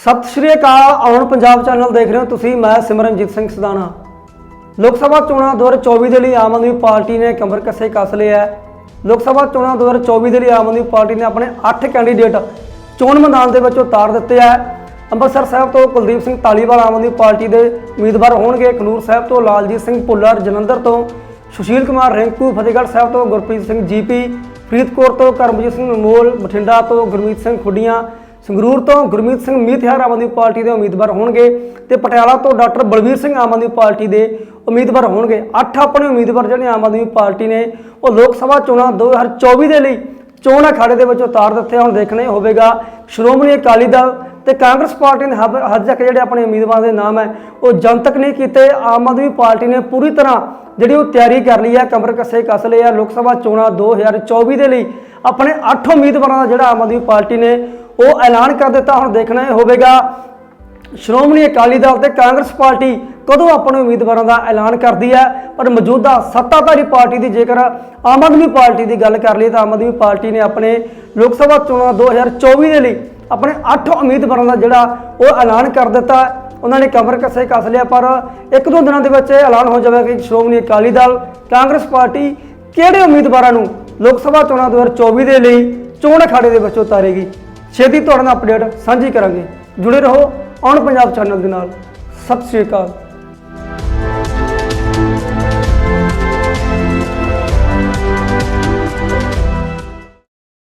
ਸਤਿ ਸ਼੍ਰੀ ਅਕਾਲ, ਆਉਣ ਪੰਜਾਬ ਚੈਨਲ ਦੇਖ ਰਹੇ ਹੋ ਤੁਸੀਂ, ਮੈਂ ਸਿਮਰਨਜੀਤ ਸਿੰਘ ਸਦਾਨਾ ਲੋਕ ਸਭਾ ਚੋਣਾਂ 2024 ਦੇ ਲਈ ਆਮ ਆਦਮੀ ਪਾਰਟੀ ਨੇ ਕਮਰ ਕੱਸੇ ਕੱਸ ਲਿਆ ਹੈ। ਲੋਕ ਸਭਾ ਚੋਣਾਂ 2024 ਦੇ ਲਈ ਆਮ ਆਦਮੀ ਪਾਰਟੀ ਨੇ ਆਪਣੇ 8 ਕੈਂਡੀਡੇਟ ਚੋਣ ਮੈਦਾਨ ਦੇ ਵਿੱਚ ਉਤਾਰ ਦਿੱਤੇ ਹੈ। ਅੰਮ੍ਰਿਤਸਰ ਸਾਹਿਬ ਤੋਂ ਕੁਲਦੀਪ ਸਿੰਘ ਧਾਲੀਵਾਲ ਆਮ ਆਦਮੀ ਪਾਰਟੀ ਦੇ ਉਮੀਦਵਾਰ ਹੋਣਗੇ। ਖਨੂਰ ਸਾਹਿਬ ਤੋਂ ਲਾਲਜੀਤ ਸਿੰਘ ਭੁੱਲਰ, ਜਲੰਧਰ ਤੋਂ ਸੁਸ਼ੀਲ ਕੁਮਾਰ ਰਿੰਕੂ, ਫਤਿਹਗੜ੍ਹ ਸਾਹਿਬ ਤੋਂ ਗੁਰਪ੍ਰੀਤ ਸਿੰਘ ਜੀਪੀ, ਫਰੀਦਕੋਟ ਤੋਂ ਕਰਮਜੀਤ ਸਿੰਘ ਅਨਮੋਲ ਬਠਿੰਡਾ ਤੋਂ ਗੁਰਮੀਤ ਸਿੰਘ ਖੁੱਡੀਆਂ ਸੰਗਰੂਰ ਤੋਂ ਗੁਰਮੀਤ ਸਿੰਘ ਮੀਤਿਆਰ ਆਮ ਆਦਮੀ ਪਾਰਟੀ ਦੇ ਉਮੀਦਵਾਰ ਹੋਣਗੇ ਤੇ ਪਟਿਆਲਾ ਤੋਂ ਡਾਕਟਰ ਬਲਵੀਰ ਸਿੰਘ ਆਮ ਆਦਮੀ ਪਾਰਟੀ ਦੇ ਉਮੀਦਵਾਰ ਹੋਣਗੇ। ਅੱਠ ਆਪਣੇ ਉਮੀਦਵਾਰ ਜਿਹੜੇ ਆਮ ਆਦਮੀ ਪਾਰਟੀ ਨੇ, ਉਹ ਲੋਕ ਸਭਾ ਚੋਣਾਂ 2024 ਦੇ ਲਈ ਚੋਣ ਅਖਾੜੇ ਦੇ ਵਿੱਚ ਉਤਾਰ ਦਿੱਤੇ ਹੁਣ ਦੇਖਣੇ ਹੋਵੇਗਾ, ਸ਼੍ਰੋਮਣੀ ਅਕਾਲੀ ਦਲ ਤੇ ਕਾਂਗਰਸ ਪਾਰਟੀ ਨੇ ਹਬ- ਹੱਦ ਤੱਕ ਜਿਹੜੇ ਆਪਣੇ ਉਮੀਦਵਾਰਾਂ ਦੇ ਨਾਮ ਹੈ, ਉਹ ਜਨਤਕ ਨਹੀਂ ਕੀਤੇ। ਆਮ ਆਦਮੀ ਪਾਰਟੀ ਨੇ ਪੂਰੀ ਤਰ੍ਹਾਂ ਜਿਹੜੀ ਉਹ ਤਿਆਰੀ ਕਰ ਲਈ ਹੈ, ਕਮਰ ਕੱਸੇ ਕੱਸ ਲਏ ਆ। ਲੋਕ ਸਭਾ ਚੋਣਾਂ 2024 ਦੇ ਲਈ ਆਪਣੇ 8 ਉਮੀਦਵਾਰਾਂ ਦਾ ਜਿਹੜਾ ਆਮ ਆਦਮੀ ਪਾਰਟੀ ਨੇ ਉਹ ਐਲਾਨ ਕਰ ਦਿੱਤਾ। ਹੁਣ ਦੇਖਣਾ ਇਹ ਹੋਵੇਗਾ, ਸ਼੍ਰੋਮਣੀ ਅਕਾਲੀ ਦਲ ਤੇ ਕਾਂਗਰਸ ਪਾਰਟੀ ਕਦੋਂ ਆਪਣੇ ਉਮੀਦਵਾਰਾਂ ਦਾ ਐਲਾਨ ਕਰਦੀ ਹੈ? ਪਰ ਮੌਜੂਦਾ ਸੱਤਾਧਾਰੀ ਪਾਰਟੀ ਦੀ ਜੇਕਰ ਆਮ ਆਦਮੀ ਪਾਰਟੀ ਦੀ ਗੱਲ ਕਰ ਲਈਏ ਤਾਂ ਆਮ ਆਦਮੀ ਪਾਰਟੀ ਨੇ ਆਪਣੇ ਲੋਕ ਸਭਾ ਚੋਣਾਂ 2024 ਦੇ ਲਈ ਆਪਣੇ 8 ਉਮੀਦਵਾਰਾਂ ਦਾ ਜਿਹੜਾ ਉਹ ਐਲਾਨ ਕਰ ਦਿੱਤਾ। ਉਹਨਾਂ ਨੇ ਕਮਰ ਕੱਸੇ ਕੱਸ ਲਿਆ, ਪਰ ਇੱਕ ਦੋ ਦਿਨਾਂ ਦੇ ਵਿੱਚ ਇਹ ਐਲਾਨ ਹੋ ਜਾਵੇਗਾ ਕਿ ਸ਼੍ਰੋਮਣੀ ਅਕਾਲੀ ਦਲ, ਕਾਂਗਰਸ ਪਾਰਟੀ ਕਿਹੜੇ ਉਮੀਦਵਾਰਾਂ ਨੂੰ ਲੋਕ ਸਭਾ ਚੋਣਾਂ 2024 ਦੇ ਲਈ ਚੋਣ ਅਖਾੜੇ ਦੇ ਵਿੱਚ ਉਤਾਰੇਗੀ? ਛੇਤੀ ਤੁਹਾਡੇ ਨਾਲ ਅਪਡੇਟ ਸਾਂਝੀ ਕਰਾਂਗੇ। ਜੁੜੇ ਰਹੋ ਔਨ ਪੰਜਾਬ ਚੈਨਲ ਦੇ ਨਾਲ। ਸਤਿ ਸ਼੍ਰੀ ਅਕਾਲ।